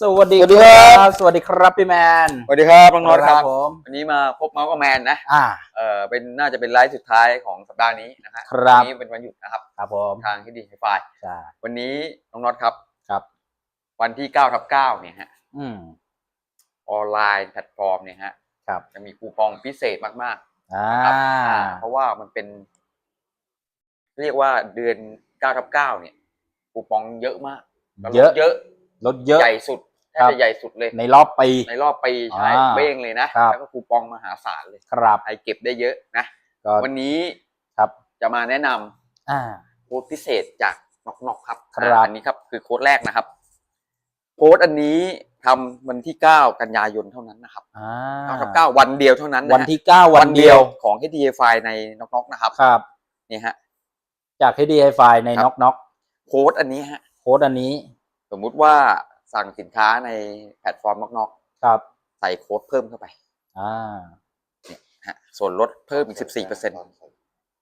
สวัสดีสวัสดีครับ สวัสดีครับพี่แมน สวัสดีครับน้องน็อตครับผมวันนี้มาพบเมาส์กับแมนนะอ่าเออเป็นน่าจะเป็นไลฟ์สุดท้ายของสัปดาห์นี้นะฮะครับวันนี้เป็นวันหยุดนะครับครับผมทางที่ดีไฟใช่วันนี้น้องน็อตครับครับ วันที่เก้าทับเก้าเนี่ยฮะอืมออนไลน์แพลตฟอร์มเนี่ยฮะครับจะมีคูปองพิเศษมากอ่าๆครับอ่าเพราะว่ามันเป็น เรียกว่าเดือนเก้าทับเก้าเนี่ยคูปองเยอะมากเยอะเยอะ ลดเยอะ ใหญ่สุดแทบครับ จะใหญ่สุดเลย ในรอบปี ในรอบปีใช่อ่าเบ้งเลยนะครับ แล้วก็คูปองมหาศาลเลยครับใครเก็บได้เยอะนะ ก็วันนี้ครับ จะมาแนะนำอ่า โค้ดพิเศษจากนอกนอกครับครับอ่าอันนี้ครับคือโค้ดแรกนะครับ โค้ดอันนี้ทำวันที่เก้ากันยายนเท่านั้นนะครับอ่าเก้าทับเก้าวันเดียวเท่านั้นนะฮะวันที่เก้าวันเดียวของ HDFI ในนอกนอกนะครับครับ นี่ฮะ จาก HDI ไฟในครับ น็อกน็อกโค้ดอันนี้ฮะ โค้ดอันนี้ สมมุติว่าสั่งสินค้าในแพลตฟอร์มนอกนอกครับใส่โค้ดเพิ่มเข้าไปอ่าฮะส่วนลดเพิ่มอีกสิบสี่เปอร์เซ็นต์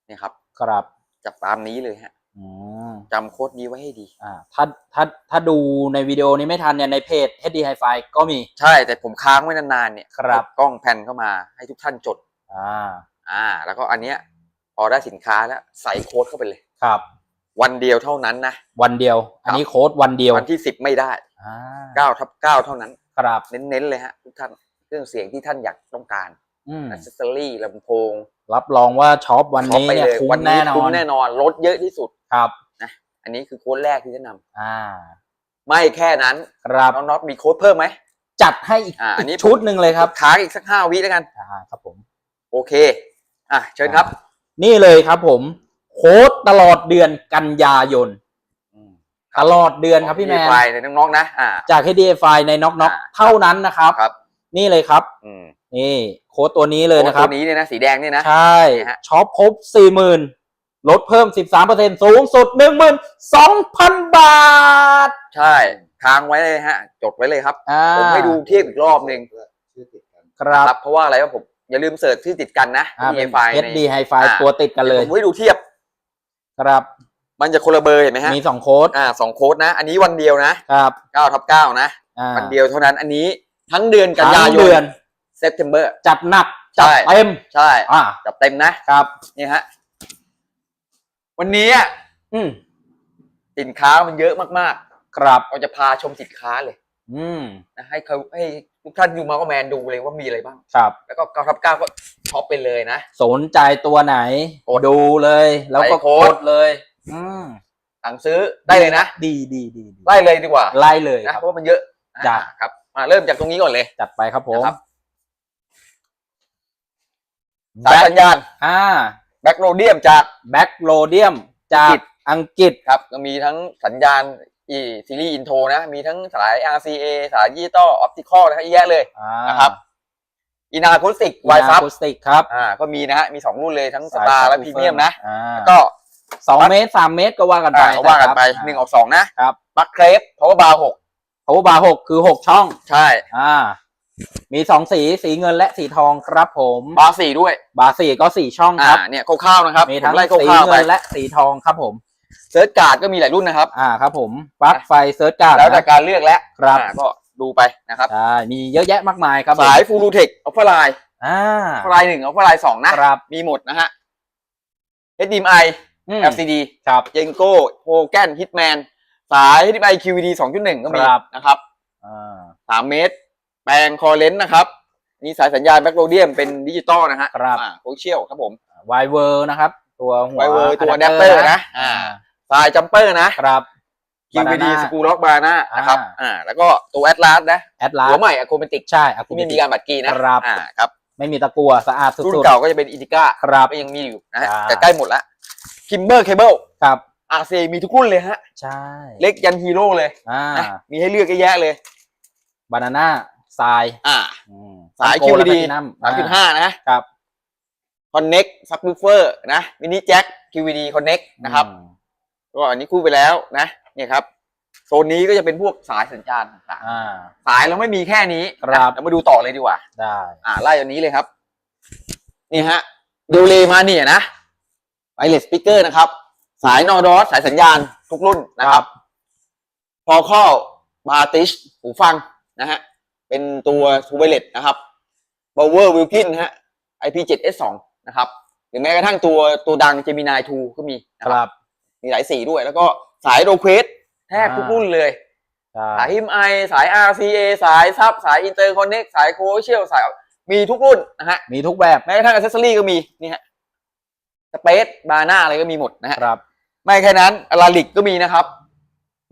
นี่ครับครับจับตามนี้เลยฮะอืมจำโค้ดนี้ไว้ให้ดี อ่าถ้าถ้าถ้าดูในวิดีโอนี้ไม่ทันเนี่ยในเพจ HD Hi-Fi ก็มี ใช่แต่ผมค้างไว้นานๆเนี่ยครับ กล้องแผ่นเข้ามาให้ทุกท่านจด อ่าอ่า แล้วก็อันเนี้ยพอได้สินค้าแล้วใส่โค้ดเข้าไปเลย ครับ วันเดียวเท่านั้นนะ วันเดียว อันนี้โค้ดวันเดียววันที่สิบไม่ได้อ่าเก้าทับเก้าเท่านั้นครับเน้นๆเลยฮะทุกท่านเครื่องเสียงที่ท่านอยากต้องการอืมอัซเซอรี่ลำโพง รับรองว่าช็อปวันนี้ช็อปไปเนี่ยเลยคุ้มวัแน่นอคุ้มนแน่นอนลดเยอะที่สุดครับอันนี้คือโค้ดแรกที่แนะนำอ่า ไม่แค่นั้นครับน้องน็อตมีโค้ดเพิ่มไหมจัดให้อีกอ่าอันนี้ชุดหนึ่งเลยครับค้างอีกสักห้าวิแล้วกันอ่าครับผม โอเค อะเชิญครับ นี่เลยครับผม โค้ดตลอดเดือนกันยายน ตลอดเดือนครับพี่แมนไฟในน้องๆนะอ่า จาก HDI ไฟในน็อกน็อกอ่า เท่านั้นนะครับ ครับ นี่เลยครับ อืมนี่โค้ดตัวนี้เลยนะครับโตัวนี้เนี่ยนะสีแดงเนี่ยนะ ใช่นี่ฮะ ช็อปครบสี่หมื่นลดเพิ่มสิบสามเปอร์เซ็นสูงสุดหนึ่งหมื่นสองพันบาท ใช่ค้างไว้เลยฮะ จดไว้เลยครับ อ่าผมให้ดูเทียบอีกรอบหนึ่งครับเพราะว่าอะไรว่าผมอย่าลืมเสิร์ชชื่อติดกันนะอ่าที่เป็น ไฟล์ HD Hi-Fi อ่าตัวติดกันเลย ผมให้ดูเทียบ ครับ มันจะคนละเบอร์เห็นไหมฮะมีสองโค้ดอ่าสองโค้ดนะ อันนี้วันเดียวนะครับเก้าทับเก้านะอ่าวันเดียวเท่านั้นอันนี้ทั้งเดือนกันทั้ยางยเดือนนเซปเทมเบอร์จัดหนักใช่จัดเต็มใช่อ่าจับเต็มนะครับ นี่ฮะวันนี้อะอืมสินค้ามันเยอะมากครับ ๆ เราจะพาชมสินค้าเลย อืมนะให้เขาให้ ทุกท่านดูมาก็แมนดูเลยว่ามีอะไรบ้าง ครับ แล้วก็เก้าทับเก้าก็ช็อปไปเลยนะ สนใจตัวไหนกดดูเลย แล้วก็ใส่โค้กด ดเลย อืมสั่งซื้อได้เลยนะ ดีดีดีดีไล่เลยดีกว่าไล่เลยนะครับเพราะว่ามันเยอะจ้ะ อ่าครับมาเริ่มจากตรงนี้ก่อนเลย จัดไปครับผมนะครับ สายแบ็คสัญญาณอ่าแบ็กโรเดียมจาก แบ็คโรเดียมจากอังกฤษ ครับก็มีทั้งสัญญาณ อีซีรีส์อินโทรนะ มีทั้งสาย RCA สายดิจิตอลออปติคอลนะครับเยอะแยะเลยอ่านะครับอินาคูสติกไวไวฟัฟับบสติกครับอ่าก็มีนะฮะมีสองรุ่นเลยทั้งสสายตาร์และ subwoofer พรีเมียมนะอ่าแล้วก็สองเมตรสามเมตรก็ว่ากันไปอ่าก็ว่ากันไปะครับหนึ่งออกสองนะครับบัคเครปเพราะว่าบาร์หกเพราะว่าบาร์หกคือหกช่องใช่อ่ามีสองสีสีเงินและสีทองครับผมบาร์สี่ด้วย บาร์สี่ก็สี่ช่องอ่าครับเนี่ยคร่าวๆนะครับมีทั้งผไล่คสีร่าวๆไปเงินและสีทองครับผม เซิร์ชการ์ดก็มีหลายรุ่นนะครับ อ่าครับผมปลั๊กไฟเซิร์ชการ์ดแล้วแต่นะการเลือกแล้วครับอ่าก็ดูไปนะครับใช่มีเยอะแยะมากมายครับผมสายฟูลูเทคอัลฟาไลน์อ่าอัลฟาไลน์หนึ่งอัลฟาไลน์สองนะครับมีหมดนะฮะ HDMI อืม LCD ครับเจงโก้โฮแกนฮิตแมนสาย HDMI QVD 2.1 ก็มีครับนะครับอ่า3เมตร แปลงคอเลนส์นะครับ นี่สายสัญญาณแบ็กโรเดียมเป็นดิจิตอลนะฮะครับโคเชียลครับผมไวเวอร์นะครับ ตัวหัว Wiver ตัว adapter adapter นะ อ่า สายจัมเปอร์นะครับ QVD Banana สกูล็อกบาน่านะครับอ่าอ่าแล้วก็ตัวแอตลาสนะแอดลาหัวใหม่อะโคเมติกใช่อะคุที่ณไม่มีการบัตรกีนะครับ อ่าครับไม่มีตะกัวสะอาดสุรุ่นด เก่าก็จะเป็นอินดิก้าๆครับก็ยังมีอยู่นะฮะอ่าแต่ใกล้หมดละคิมเบอร์เคเบิลครับ RCA มีทุกรุ่นเลยฮะ ใช่เล็กยันฮีโร่เลยอ่านะมีให้เลือกเยอะแยะเลย บานาน่าทรายอ่า อืมสายโกและ QVD แพลตินัมสามจุดห้านะครับ Connect Subwoofer นะมินิแจ็ค QVD Connect นะครับ อืม ก็อันนี้คู่ไปแล้วนะเนี่ยครับโซนนี้ก็จะเป็นพวกสายสัญญาณต่างอ่า ๆสายเราไม่มีแค่นี้ครับนะเรามาดูต่อเลยดีกว่า ได้อ่าไล่อันนี้เลยครับ นี่ฮะดูเลมาเนี่ยนะไวเลสสปีกเกอร์นะครับ สายนอดอสสายสัญญาณทุกรุ่นนะครับ พอข้อบาติชหูฟังนะฮะ เป็นตัวทูเวเลตนะครับบาวเวอร์วิลกินฮะ IP7S2 นะครับ หรือแม้กระทั่งตัวตัวดัง Gemini 2ก็มีนะคครัรับบ มีหลายสีด้วย แล้วก็สายโรเควสแทบทุกอ่ารุ่นเลย ใช่สายฮิมไอสาย RCA สายซับสายอินเตอร์คอนเน็กสายโคเชียลสายมีทุกรุ่นนะฮะมีทุกแบบแม้กระทั่งอ c เซสซอรี่ก็มีนี่ฮะสเปซบาน่าอะไรก็มีหมดนะฮะครับไม่แค่นั้นลาลิกก็มีนะครับ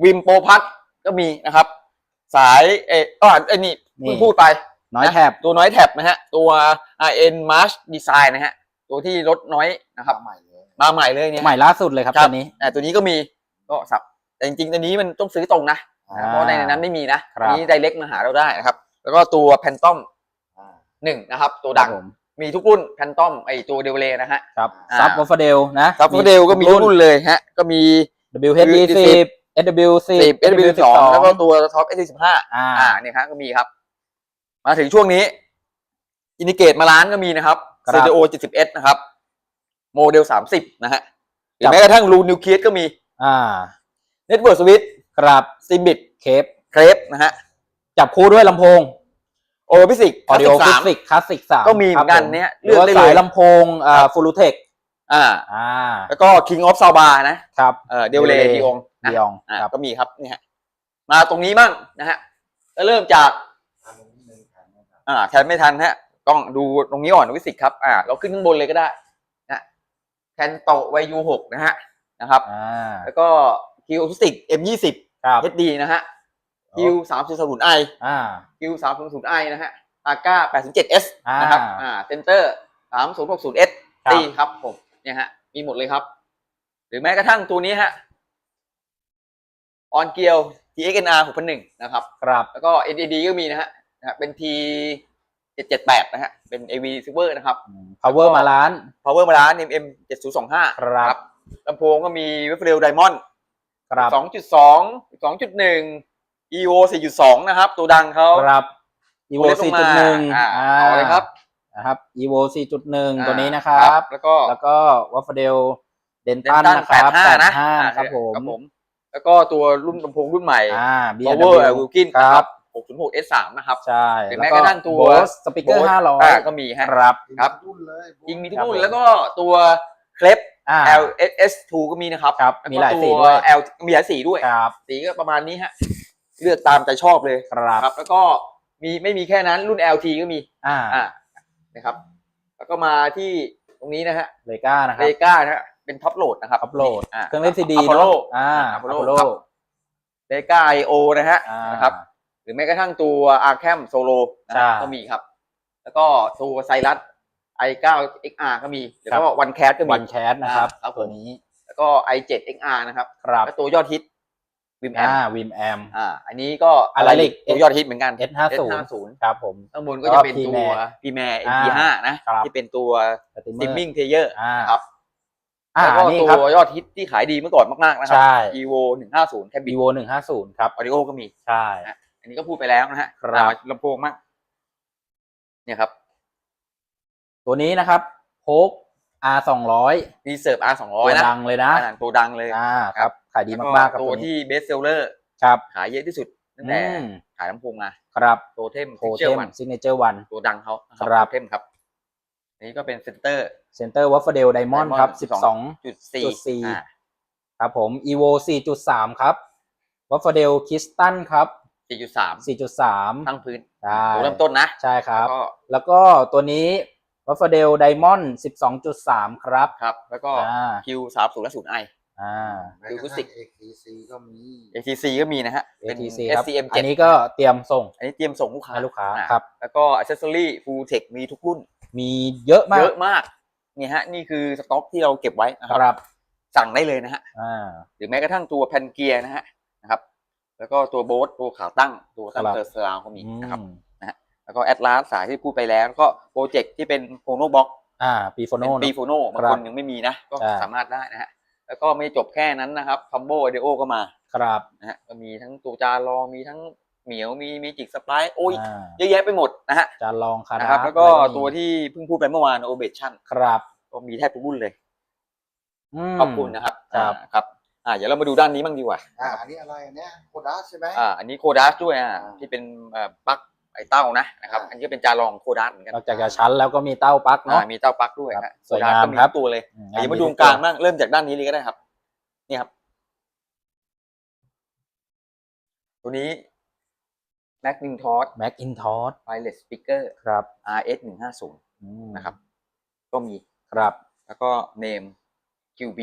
วิมโปรพัทก็มีนะครับ สายเอออ่าไอ้นี่เพิ่งนี่พูดไป น้อยนะแถบตัวน้อยแท็บนะฮะ ตัว RN March Design นะฮะ ตัวที่ลดน้อยนะครับใหม่เลย มาใหม่เลยเนี่ยใหม่ล่าสุดเลยครับครัตับวนี้แต่ตัวนี้ก็มีก็สับแต่จริงๆตัวนี้มันต้องซื้อตรงนะอ่าเพราะในนั้นไม่มีนะครับอันนี้ไดเ c กมาหาเราได้นะครับ แล้วก็ตัวแพนตอมอ่าหนึ่งนะครับ ตัวดังครับผมมีทุกรุ่นแพนตอมไอตัวเดวเลนะฮะครับอ่าซับวอฟเดลนะซับเดลก็มีทุกรุ่นเลยฮะก็มี WHD 10 SW 10 10 SW สองแล้วก็ตัวท็อป S สิบห้าอ่าอ่าเนี่ยครับก็มีครับ มาถึงช่วงนี้ อินดิเกตมาล้านก็มีนะครับครับ CDO 70S นะครับ โมเดล 30 นะฮะหรืครัอบแม้กระทั่งรูนิวเคลียสก็มีอ่า Network Switch ครับซิบิ t เคปเครปนะฮะ จับคู่ด้วยลำโพงโอฟิสิกออดิโอสาฟิมสิกคลาสสิกสามก็มีเหมือนกันครับผเนี่ยหรือว่าเลือกได้เลยสายลำโพงอ่าฟูลูเทคอ่าอ่า แล้วก็ King of s a l b a นะครับเออเดลเล Delay ดีองนะดีองอ่าครับก็มีครับนี่ฮะมาตรงนี้บ้างนะฮะก็เริ่มจากอันนี้หนึ่งแถมหนึ่งครับอ่าแทนไม่ทันฮะต้องดูตรงนี้ก่อนวิสิกครับอ่าเราขึ้นข้างบนเลยก็ได้นะ แคนโตวายูหกนะฮะนะครับ อ่า แล้วก็คิวอ c สิกเอ็มยี่สิบครับเอสดีนะฮะคิวสามศูนย์ศูนย์ไออ่า คิวสามศูนย์ศูนย์ไอนะฮะอาก้าแปดศูนย์เจ็ดเอสอ่านนะครับอ่าเซนเตอร์สามศูนย์หกศูนย์เอสครับ ตีครับผมเนี่ยฮะมีหมดเลยครับ หรือแม้กระทั่งตัวนี้ฮะออนเกียว TXNR หกพันหนึ่งนะครับ ครับ แล้วก็ NAD ก็มีนะฮะนะฮะเป็น T เจ็ดเจ็ดแปดนะฮะ เป็น AV Silver นะครับ power มาล้าน Power มาล้าน MM เจ็ดศูนย์สองห้าครับ ลำโพงก็มีเวฟเรลไดมอนด์ครับสองจุดสองสองจุดหนึ่ง EO สี่จุดสองนะครับ ตัวดังเขาครับ evo ตัวเล็กลงมา4.1อ่าเอาเลยครับนะครับ evo 4.1อ่าตัวนี้นะครับ แล้วก็แล้วก็วอฟเดลเดนเดตันนตันนะคแปดรับห้านะ85นะครับผมครับผม แล้วก็ตัวรุ่นลำโพงรุ่นใหม่อ่า Power Wilkin คนะครัรับบ 606 S3 นะครับ ใช่หรือแม้กระทั่งตัวสปีกเกอร์ Bose ห้าร้อยอ่าก็มีฮะครับครับมีทุกรุ่นเลยยิงมีทุกครับรุ่นผมแล้วก็ตัวเคลปอ่า LS2 ก็มีนะครับครับแวก็มีหลายสีตัด้วย L มีหลายสีด้วยครับสีก็ประมาณนี้ฮะ เลือกตามใจชอบเลยครับครับแล้วก็มีไม่มีแค่นั้นรุ่น LT ก็มีอ่าอ่า นะครับ แล้วก็มาที่ตรงนี้นะฮะ เลก้านะคเลรับก้านะฮะ เป็นท็อปโหลดนะครับอัพโหลดอ่าเครื่องเล่นซีดีอพอลโลอ่าออัพพอลโหโลลครับเลก้าไอโอนะฮะอ่านะครับ หรือแม้กระทั่งตัวอาร์แคมโซโลใช่ก็มีครับ แล้วก็ตัวไซรัส i9 XR ก็มีแล้วก็วันแคสก็มีวันแคสนะครับอ่าครับผมตัวนี้ แล้วก็ i7 XR นะครับครับแล้วตัวยอดฮิตวิมแอมอ่าวิมแอมอ่าอันนี้ก็ Alaric ตัวยอดฮิตเหมือนกัน S50 S50 ครับผมข้างบนก็จะเป็นตัว P-Mare p m a r อ่า MP5 นะครับที่เป็นตัว Streamer Streaming Player อ่าครับอ่าแล้วก็นี่ตัครับวยอดฮิตที่ขายดีเมื่อก่อนมากๆนะครัใช่ evo 150 Cabin vivo หนึ่งห้าศูนย์ครับ audio ก็มี ใช่ อันนี้ก็พูดไปแล้วนะฮะครับอ่าลำโพงมากเนี่ยครับ ตัวนี้นะครับโพก R สองร้อยมีเสิร์ฟ R ตัว200นะดังเลยนะอ่าตัวดังเลยอ่าครับขายดีแล้วมากๆครับตัวตัวนี้ที่เบสเซลเลอร์ครับขายเยอะที่สุดตั้งอืแต่มขายลำโพงมาครับโทเทมโทเจเทอมวันซิกเนเจอร์วัน ตัวดังเขานะครับโทเทมครับ อันนี้ก็เป็นเซนเตอร์ เซนเตอร์วัฟเฟเดลไดมอนด์ครับสิบสอง จุดสี่จุดสี่อ่าครับผม evo สี่จุดสามครับวัฟเฟเดลคิสตันครับ สี่จุดสามสี่จุดสามตั้งพื้นใช่ตัวเริ่มต้นนะใช่ครับแล้วก็แล้วก็ตัวนี้วัฟเฟเดลไดมอนด์สิบสองจุดสามครับ ครับ แล้วก็อ่า คิวสามศูนย์และศูนย์ไอ อ่าแม้กระดูสิทั่ง ATC ก็มี ATC ก็มีนะฮะ เป็น ATC ครับ SCM อัน7นี้ก็เตรียมส่งอันนี้เตรียมส่งลูกค้าให้ลูกค้าอ่ครับ แล้วก็อ c เซสซอรี่ฟูลเทคมีทุกรุ่น มีเยอะมากเยอะมากนี่ฮะ นี่คือสต็อกที่เราเก็บไว้นะคครับรับสั่งได้เลยนะฮะ อ่า หรือแม้กระทั่งตัวแผ่นเกียร์นะฮะนะครับ แล้วก็ตัวโบ๊ทตัวขาตั้งตัวตั้งครับเตอร์สลาวก็มีนะครับอืมแล้วก็แอดลาสสายที่พูดไปแล้วแล้วก็โปรเจกต์ที่เป็นโฟโนบ็อกอ่าปีโฟโนเป็นปีโฟโนบางครับคนยังไม่มีนะ ก็ใช่สามารถได้นะฮะแล้วก็ไม่จบแค่นั้นนะครับคัมโบเดโอก็มาครับนะฮะก็มีทั้งตัวจารองมีทั้งเหมียวมีมีจิกสปายโอ้ยอ่าเยอะแยะไปหมดนะฮะจานลองคานะครับ แล้วก็อะไรมีตัวที่เพิ่งพูดไปเมื่อวานโอเบชั่นครับก็มีแทบทุกรุ่นเลยมขอบคุณนะครับครับ อ่าครับอ่าเดี๋ยวเรามาดูด้านนี้บ้างดีกว่าอ่าอันนี้อะไรเนี่ยโคดัสใช่ไหม อ่าอันนี้โคดัสด้วยอะอ่าที่เป็นเอ่อปลั๊กไอเต้านะนะครับอ่า อันนี้ก็เป็นจารองโคดัสเหมือนกันนอกจากจะชั้นแล้วก็มีเต้าปลั๊กเนาะ อ่ามีเต้าปลั๊กด้วยครับฮะสวยโคดัสงามก็มีครับทุกตัวเลยอืมเดี๋ยวมาดูตรงกลางบ้างเริ่มจากด้านนี้เลยก็ได้ครับ นี่ครับ ตัวนี้ Macintosh แม็กอินทอส Wireless Speaker ครับ RS 1 5 0อืมนะครับ ก็มี ครับแล้วก็ Name QB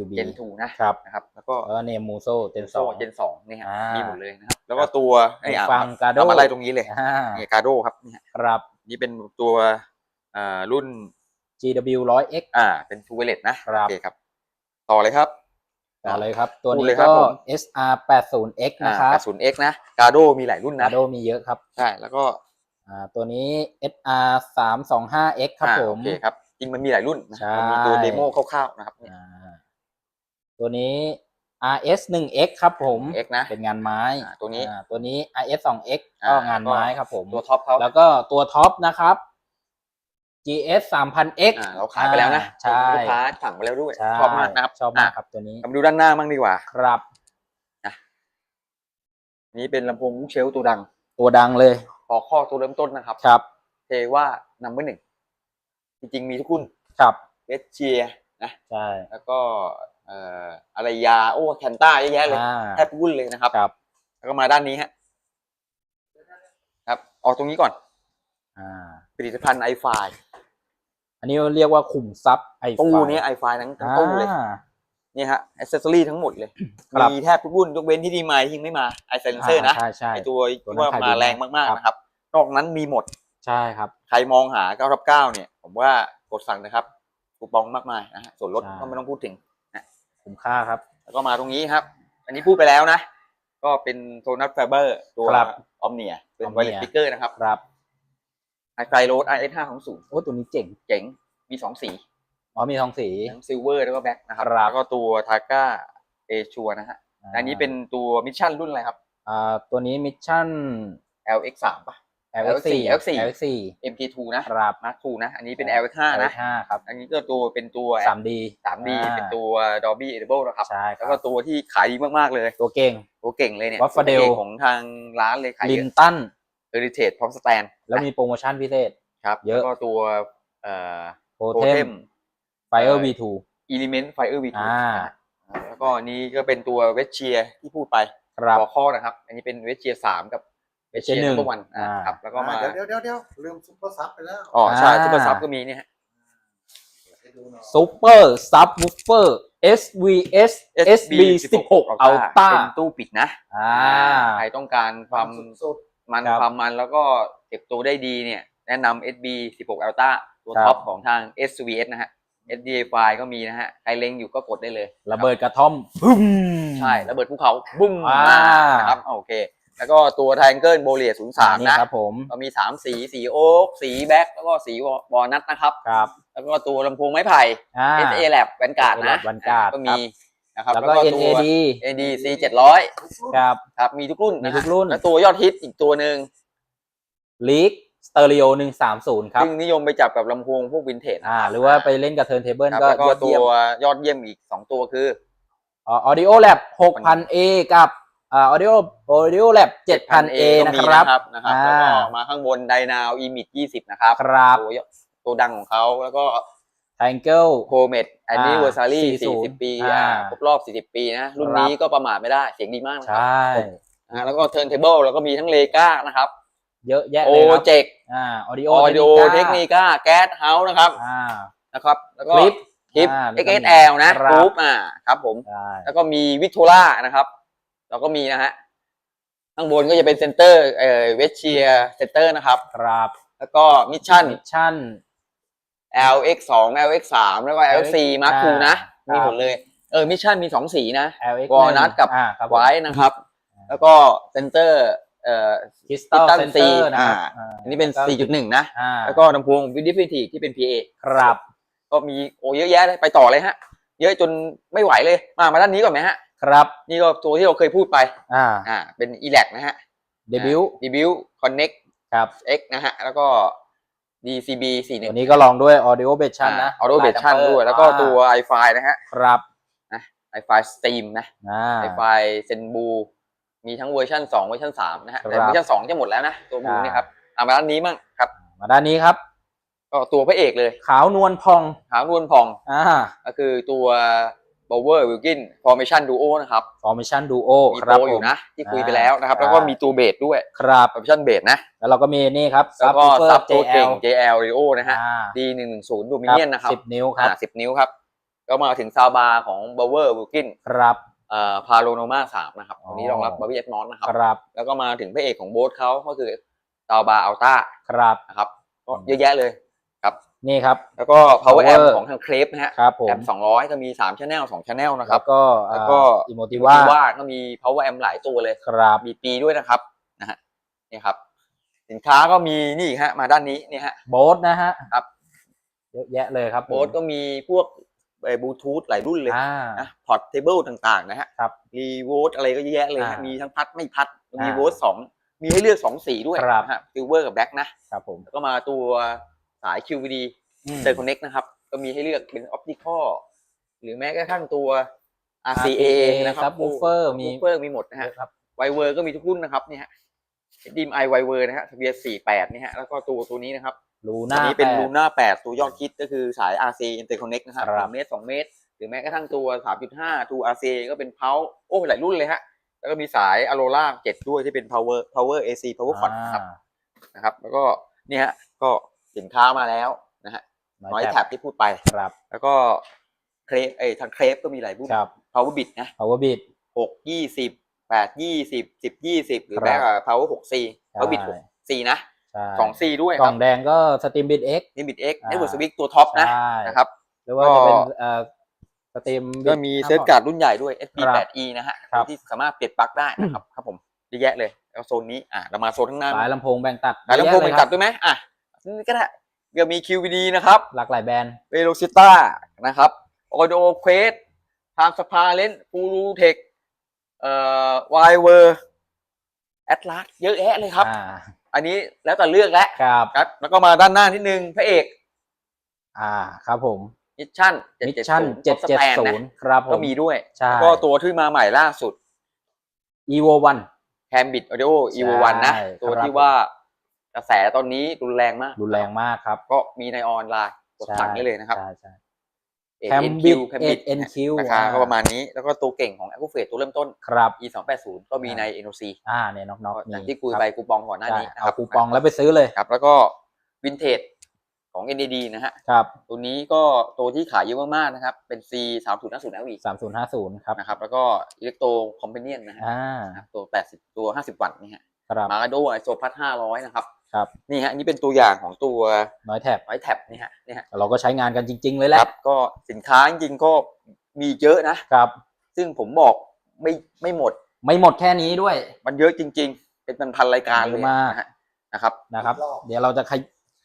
คิวบี Gen 2นะครับนะครับ แล้วก็แล้วก็เนมมูโซเจนสโซ่อง Gen 2นี่ฮะอ่ามีมีหมดเลยนะครับ แล้วก็ตัวไอ้อะฟังกาโดเอามาไล่ตรงนี้เลยอ่านี่กาโดครับนี่ฮะครับ นี่เป็นตัวอ่ารุ่น GW 100X อ่า เป็นทูเวเลตนะครับโอเคครับ ต่อเลยครับ ต่อเลยครับ ตัวพูดนี้เลยครับก็ผม SR 80X นะครับศูนย์ X นะกาโดมีหลายรุ่นกานะโดมีเยอะครับ ใช่ แล้วก็อ่าตัวนี้ SR 325X ครับอ่าผโอมเคครับ จริงมันมีหลายรุ่นนะใช่มันมีตัวเดโมคร่าวๆนะครับเนี่ยอ่า ตัวนี้ RS 1X ครับผม X นะ เป็นงานไม้อ่าตัวนี้ อ่าตัวนี้ RS 2X อ่าก็งานไม้ครับผม ตัวท็อปเขา แล้วก็ตัวท็อปนะครับ GS 3000X อ่าเราขายไปแล้วนะใช่ลูกค้าสั่งไปแล้วด้วยใช่ชอบมากนะครับชอบมากะครับตัวนี้เรามาดูด้านหน้าบ้างดีกว่า ครับ นี่เป็นลำโพงลูกเชลฟ์ตัวดังตัวดังเลยพอข้อตัวเริ่มต้นนะครับ ครับ เทว่านัมเบอร์หนึ่งจริงๆมีทุกรุ่นครับเวสเชียนะ ใช่ แล้วก็เอ่ออะไรยาโอ้แคนต้าเยอะแยะเลยอ่า แทบทุกรุ่นเลยนะครับ ครับแล้วก็มาด้านนี้ฮะครับ ออกตรงนี้ก่อนอ่าผลิตภัณฑ์ไอไฟอันนี้เรียกว่าขุมทรัพย์ไอตู้เนี้ไอไฟทั้งทั้งตู้เลยนี่ฮะอ c เซสซอรี่ทั้งหมดเลย ครับ มีแทบทุกรุ่นยกเว้นที่ดีไมที่ยังไม่มาไอเซนเซอร์นะ ใช่ใช่ ไอตัวตัวที่นั้นว่าขายดีมาแรงมาก ครับ ๆ นะครับ นอกนั้นมีหมด ใช่ครับ ใครมองหา9ทับ9เนี่ย ผมว่ากดสั่งนะครับ คูปองมากมายนะฮะ ส่วนลดใช่ ก็ไม่ต้องพูดถึง คุ้มค่าครับ แล้วก็มาตรงนี้ครับ อันนี้พูดไปแล้วนะ ก็เป็นโซนัสไฟเบอร์ตัวครับออมเนียเป็น Omnia ไวเลสสปีกเกอร์นะครับครับไอไฟโรด IS 5 2 0โอ้ตัวนี้เจ๋งเจ๋งมีสองสีอ๋อมีทองสี ทั้งซิลเวอร์แล้วก็แบ็คนะครับครับ แล้วก็ตัวทาก้าเอชัวนะฮะอันนี้เป็นตัวมิชชั่นรุ่นอะไรครับ อ่าตัวนี้มิชชั่น LX 3 ป่ะ LX4 LX4 LX4 MK2 นะครับมาร์ค2นะ อันนี้เป็น LX 5นะ LX5 ครับ อันนี้ก็ตัวเป็นตัว 3D 3D อ่าเป็นตัว Dolby Audible นะครับ ใช่คแล้รัวบก็ตัวที่ขายดีมากๆเลย ตัวเก่ง ตัวเก่งเลยเนี่ย Waffle ตัวเก่งของทางร้านเลยขายลิเยนอะตัน Heritage พร้อมสแตน แล้วมีโปรโมชั่นพิเศษ ครับ เยอะแล้วก็ตัวเอ่อโปรโ o เทเทมม Fire V2 Element Fire V2 อ่าแล้วก็อันนี้ก็เป็นตัวเวชเชียที่พูดไปครับหัวข้อนะครับ อันนี้เป็นเวชเชียสามกับ เวชเชียหนึ่งตัววันอ่าอ่าครับ แล้วก็มาอ่าเดี๋ยวเดี๋ยวเดี๋ยวลืมซุปเปอร์ซับไปแล้ว อ๋อใช่อ่าซุปเปอร์ซับก็มีเนี่ยฮะให้ดูหน่อย Super Subwoofer SVS SB16 Ultra เป็นตู้ปิดนะอ่าใครต้องการความสุดมันครับความมันแล้วก็เก็บตัวได้ดีเนี่ย แนะนำ SB 16 Ultra ตัวครับท็อปของทาง SVS นะฮะ SDA ไฟก็มีนะฮะ ใครเล็งอยู่ก็กดได้เลย ระเบิดกระท่อมบึ้มใช่ ระเบิดภูเขา บุ้มอ่ามมานะครับโอเค แล้วก็ตัว Triangle b o l i a 03นี่นะครับผมก็มี3สีสีโอ๊กสีแบ็คแล้วก็สีวอลนัทนะครับครับ แล้วก็ตัวลำโพงไม้ไผ่อ่า SA Lab แวนการ์ดนะ SA Lab Vanguard ก็มีนะครับแล้วก็ตัว NAD NAD C 700ครับครับมีทุกรุ่นมีนะทุฮะกรุ่นแล้วตัวยอดฮิตอีกตัวหนึ่ง Leak Stereo 130ครับซึ่งนิยมไปจับกับลำโพงพวกวินเทจอ่า หรือว่าไปเล่นกับเทิร์นเทเบิลครับก็แล้วก็ยอดตัเยี่ยมวยอดเยี่ยมอีก2ตัวคืออ่า Audio Lab 6000A กับ อ่า Audio Audio Lab 7000A ก็นะมีครับนะครับอ่าแล้วก็มาข้างบนไดนาว EMID 20 นะครับครับตัวยตัวดังของเขาแล้วก็ Tangle โคเมดแอนนิเวอร์ซารี40 40 ปีอ่าอ่าครบรอบ 40 ปีนะ รุ่นนี้ก็ประมาทไม่ได้เสียงดีมากนะใชครับ่อ่าแล้วก็เทิร์นเทเบิลแล้วก็มีทั้งเลกานะครับเยอะแยะโอเลยครับเจกอ่า Audio ออดิโอเทคนิก้าแก๊สเฮาส์นะครับอ่านะครับ แล้วก็ Clip คลิปอ่าแล้วก็มี XSL นะครับกรุ๊ปอ่าครับผมใช่แล้วก็มีวิ c โ o ล่านะครับ แล้วก็มีนะฮะข้างบนก็จะเป็นเซนเตอร์เอ่อเวชเชียเซนเตอร์นะครับ ครับ แล้วก็มิชชั่นมิชชั่น LX 2 LX 3 แล้วก็ LX 4 Mark II นะอ่ามีมีหมดเลย เออมิชชั่นมีสองสีนะ LX Walnut กับอ่าครับผม ไว้นะครับ แล้วก็เซนเตอร์เอ่อ Crystal Crystal Center C นะครับอ่าอ่าอันนี้เป็น 4.1 นะ อ่าแล้วก็ลำโพงวิดิฟิทีที่เป็น PA ครับ ก็มีโอ้เยอะแยะเลยไปต่อเลยฮะ เยอะจนไม่ไหวเลย มามาด้านนี้ก่อนไหมฮะ ครับ นี่ก็ตัวที่เราเคยพูดไป อ่า อ่า เป็น e l a c นะฮะเดบิว d e b u t Connect ครับ X นะฮะ แล้วก็ DCB 41ตัวนี้ก็ลองด้วย Audio Version นะออโต้เบชั่น Line ด้วย Number แล้วก็ตัวอ่า i5 นะฮะ ครับไอไฟสตรีมนะอ่าไอไฟเซนบูมีทั้งเวอร์ชัน2เวอร์ชัน3นะฮะ แต่ครับเวอร์ชัน2จะหมดแล้วนะ ตัวบูอ่านี่ครับเอามาด้านนี้มั่งครับ มาด้านนี้ครับก็ตัวพระเอกเลย ขาวนวลพอง ขาวนวลพอง อ่า ก็คือตัว Power Wilkin Formation Duo นะครับ Formation Duo มีครับโปรผอมยู่นะ ที่คุยไปอ่าแล้วนะครับใช่แล้วก็มีตัวเบสด้วยครับ Formation Base นะ แล้วเราก็มีนี่ครับ แล้วก็ Subwoofer ซับตัวเก่ง JL JL Rio นะฮะอ่า D 1 1 0 Dominion นะครับสิบนิ้วครับอ่าสิบนิ้วครับ ก็มาถึงซาวบาร์ของ Power Wilkin ครับเอ่อ Paloma 3นะครับอ๋อ ตัวนี้รองรับ Barbie S Mod นะครับ ครับ แล้วก็มาถึงพระเอกของโบ๊ทเขาก็คือซาวบาร์อัลต้าครับ นะครับก็เยอะแยะเลยครับ นี่ครับ แล้วก็ Power Power Amp ของทางเครปนะฮะครับผมแอม200ก็มี3 Channel 2 Channel นะครัแล้บวก็แล้วก็อิโมติที่ว่าว่าก็มี Power Amp หลายตัวเลยครับมีปีด้วยนะครับนะฮะนี่ครับ สินค้าก็มีนี่ฮะมาด้านนี้นี่ฮะโบ๊ทนะฮะครับเยอะแยะเลยครับผมโบ๊ทก็มีพวกบลูทูธหลายรุ่นเลยอ่านะพอร์ตเทเบิลต่างๆ นะฮะครับรีโวตอะไรก็เยอะแยะเลยฮะอ่ามีมีทั้งพัดไม่พัดมีอ่าโวตสองมีให้เลือกสองสีด้วยครับนะฮะซิลเวอร์กับแบล็กนะครับผมแล้วก็มาตัว สาย QVD อืมเจอคอนเน็กนะครับ ก็มีให้เลือกเป็นออปติคอลหรือแม้กระทั่งตัว RCA นะครับซับวูเฟอร์มีเฟอร์มีหมดนะฮะครับไวเวอร์ก็มีทุกรุ่นนะครับเนี่ยฮะดีมไอไวเวอร์นะฮะทะเบียน48นี่ฮะแล้วก็ตัวตัวนี้นะครับลูตัวน่านี้เป็นแปดลูน่า8ตัวยอดคิดก็คือสาย RC Interconnect นะครับครับสามเมตร2เมตร หรือแม้กระทั่งตัว 3.5 ตัว RC ก็เป็นเพาโอ้หลายรุ่นเลยฮะแล้วก็มีสาย Aurora 7ด้วยที่เป็น power power AC power quad นะครับอ่านะครับ แล้วก็เนี่ยฮะก็ สินค้ามาแล้วนะฮะน้อยแท็บที่พูดไปครับ แล้วก็เครปเอ้ยทางเครปก็มีหลายรุ่นครับ power bit นะ power beat หกยี่สิบแปดยี่สิบสิบยี่สิบหรือครับแม้กว่า power หก C ใช่ power bit หก C นะใช่สอง C ด้วยกคล่รัอบงแดงก็สตรีมบิ t X นี่บิด X อ่านี่บทสวิกตัวท็อปนะใช่นะครับหรือว่าจะเป็นก็เอ่อสตรีมก็มีเซตการ์ดรุ่นใหญ่ด้วย SP ครับ 8E นะฮะครับที่สามารถเปลี่ยนปลั๊กได้นะครับครับผมเยอะแยะเลยแล้วโซนนี้อะเรามาโซนข้างหน้าสายลำโพงแบ่งตัดสายลำโพงเยอะเป็นยตัดครับด้วยไหมอะ นี่ก็ได้ก็มี QVD นะครับหลากหลายแบรนด์ Velocita นะครับ Audio Quest Time Transparent Guru Tech เอ่อ Wiver Atlas เยอะแยะเลยครับ อ่าอันนี้แล้วแต่เลือกแล้วครับครับ แล้วก็มาด้านหน้านิดนึงพระเอกอ่าครับผมมิชชั่นมิชชั่น770 Top Stand นะ770ครับผมก็มีด้วยใช่แล้วก็ตัวที่มาใหม่ล่าสุด evo 1 Cambit Audio Evo 1นะใช่ตัวครับที่ว่า กระแสตอนนี้รุนแรงมาก รุนแรงมากครับ ก็มีในออนไลน์กดสั่งได้เลยนะครับใช่ใช่ 8NQ Cambit Cambit 8NQ ราคาก็อ่าประมาณนี้แล้วก็ตัวเก่งของ a c u f a t e ตัวเริ่มต้นครับ e 2 8 0ก็มีใน NOC อ่าเนี่ยน็อกน็อกอย่างที่คุยไปคูปองก่อนหน้าใช่นี้นะคเอารับคูปองแล้วไปซื้อเลยครับ แล้วก็วินเทจของ NAD นะฮะครับตัวนี้ก็ตัวที่ขายเยอะมากๆนะครับ เป็น C 3 0 5 0 LV 3050ครับนะครับ แล้วก็อิเล็กโตรคอมเพเนียนนะฮะอ่านะครับตัว 80 ตัว 50 วัตต์นี่ฮะครับมาโดไอโซพัท500 นะครับ ครับนี่ฮะนี่เป็นตัวอย่างของตัวน้อยแท็บไว้แท็บนี่ฮะนี่ฮะเราก็ใช้งานกันจริง ๆ เลยแหคละรับก็สินค้าจริงๆก็มีเยอะนะครับ ซึ่งผมบอกไม่ไม่หมด ไม่หมดแค่นี้ด้วย มันเยอะจริง ๆ เป็นพันๆรายการเลยเยอะมากนะฮะนะครับนะครับรอบเดี๋ยวเราจะขย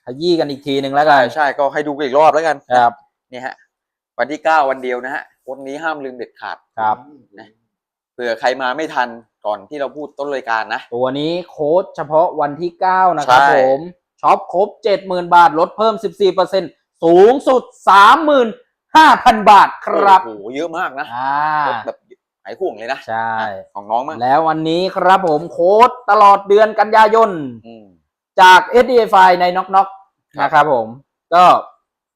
ขยี้กันอีกทีหนึ่งแล้วกัใช่นใช่ก็ให้ดูกันอีกรอบแล้วกันครับนี่ฮะวันที่เก้าวันเดียวนะฮะวันนี้ห้ามลืมเด็ดขาดครับนะ เผื่อใครมาไม่ทันก่อนที่เราพูดต้นรายการนะ ตัวนี้โค้ดเฉพาะวันที่ 9 นะครับใช่ ผมช็อปครบ 70,000 บาท ลดเพิ่ม 14%สูงสุด 35,000 บาทครับโอ้โหเยอะมากนะอ่าลดแบบหายห่วงเลยนะใช่อะของน้องมั้งแล้ววันนี้ครับผมโค้ดตลอดเดือนกันยายน อืม จาก s d f i ในน็อกน็อกครับ นะครับผม ก็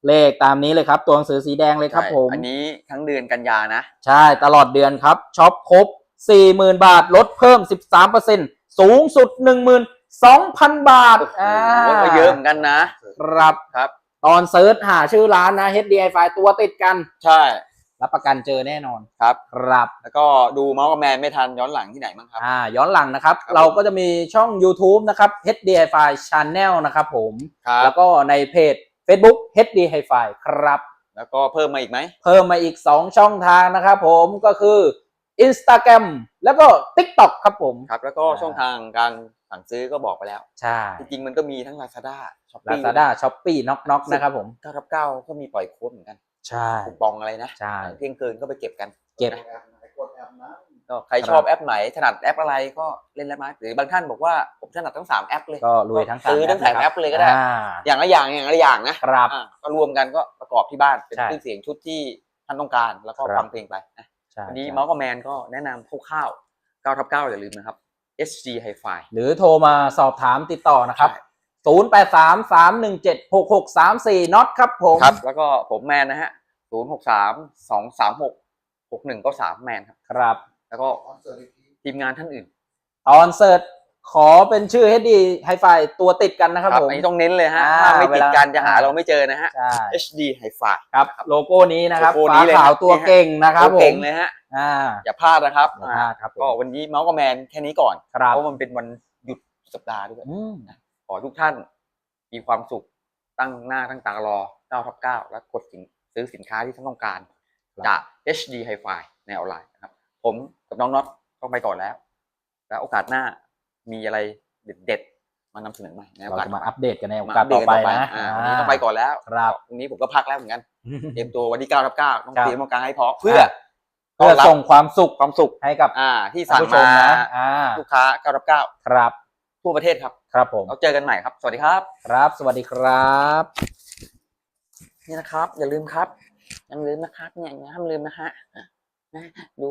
เลขตามนี้เลยครับ ตัวหนังสือสีแดงเลยครับใช่ผม อันนี้ทั้งเดือนกันยานะ ใช่ตลอดเดือนครับช็อปครบ 40,000 บาทลดเพิ่ม 13%สูงสุด 12,000 บาทโอ้โหอ่าก็เยอะเหมือนกันนะครับครับ ตอนเซิร์ชหาชื่อร้านนะ HDI ตัวติดกัน ใช่ รับประกันเจอแน่นอนครับครับ แล้วก็ดูเมาส์กับแมนไม่ทันย้อนหลังที่ไหนบ้างครับอ่าย้อนหลังนะครับครับเราก็จะมีช่อง YouTube นะครับ HDI Channel นะครับผมครับแล้วก็ในเพจ Facebook HDI ครับ แล้วก็เพิ่มมาอีกไหม เพิ่มมาอีก 2 ช่องทางนะครับผมก็คือ Instagram แล้วก็ TikTok ครับผม ครับ แล้วก็อ่าช่องทางการสั่งซื้อก็บอกไปแล้ว ใช่ จริงๆมันก็มีทั้ง Lazada Shopee Lazada Shopee Knock Knock นะครับผมเก้าทับเก้าก็มีปล่อยโค้ดเหมือนกัน ใช่คูปองอะไรนะ ใช่ เที่ยงคืนก็ไปเก็บกัน เก็บนะแอปไหนกดแอปนั้น ก็ใครชอบแอปไหนถนัดแอปอะไรก็เล่นแล้วมั้ยหรือบางท่านบอกว่าผมถนัดทั้งสามแอปเลยก็ลุยทั้งสามซื้อทั้งสามแอปเลยก็ได้อ่าอย่างละอย่างอย่างละอย่างนะครับอ่าก็รวมกันก็ประกอบที่บ้านเป็นใช่เครื่องเสียงชุดที่ท่านต้องการแล้วก็ครับฟังเพลงไปนะใช่ช่วันนี้ใช่เมาส์กับแมนก็แนะนำคร่าวๆ9ทับ9อย่าลืมนะครับ SG Hi-Fi หรือโทรมาสอบถามติดต่อนะครับใช่0 8 3 3 1 7 6 6 3 4น็อตครับผมครับ แล้วก็ผมแมนนะฮะ 063 236 61ก็3แมนครับครับ แล้วก็คอนเสิร์ตอีกทีทีมงานท่านอื่นตอนเสิร์ชขอเป็นชื่อ HD Hi-Fi ตัวติดกันนะครับผมอันนี้ต้องเน้นเลยฮะอ่าถ้าไม่ติดกันเวลาจะหาเราไม่เจอนะฮะใช่ HD Hi-Fi ครับโลโก้นี้นะครับโลโก้ฟ้านี้เลยขาวครับตัวนี่ฮะเก่งนะครับตัวผเก่งมเลยฮะอ่าอย่าพลาดนะครับอย่าพลาดครับผมก็วันนี้เมาส์กับแมนแค่นี้ก่อนครับเพราะมันเป็นวันหยุดสัปดาห์ด้วยอืมขอทุกท่านมีความสุขตั้งหน้าตั้งตารอ9ทับ9และกดสินซื้อสินค้าที่ท่านต้องการครับจาก HD Hi-Fi ในออนไลน์นะครับ ผมกับน้องน็อตต้องไปก่อนแล้ว แล้วโอกาสหน้ามีอะไรเด็ดๆมานำเสนอใหม่ในโอเรากาสจะมาใหอัปเดตกันในโอมากาสอัปเดต่อตไปกันนะอ่าวันนี้ต้องไปก่อนแล้วครับพรุ่งนี้ผมก็พักแล้วเหมือนกัน เตรียมตัววันที่9ทับ9ต้องครับ เตรียมการให้พร้อมเพื่อเพื่อต้นรับส่งความสุขความสุขให้กับอ่าที่ท่านสั่งผู้ชมามนะอ่าลูกค้า9ทับ9ครับทั่วประเทศครับครับผมเราเจอกันใหม่ครับ สวัสดีครับ ครับ สวัสดีครับ นี่นะครับ อย่าลืมครับอย่าลืมนะครับ เนี่ยอย่าห้ามลืมนะฮะนะดู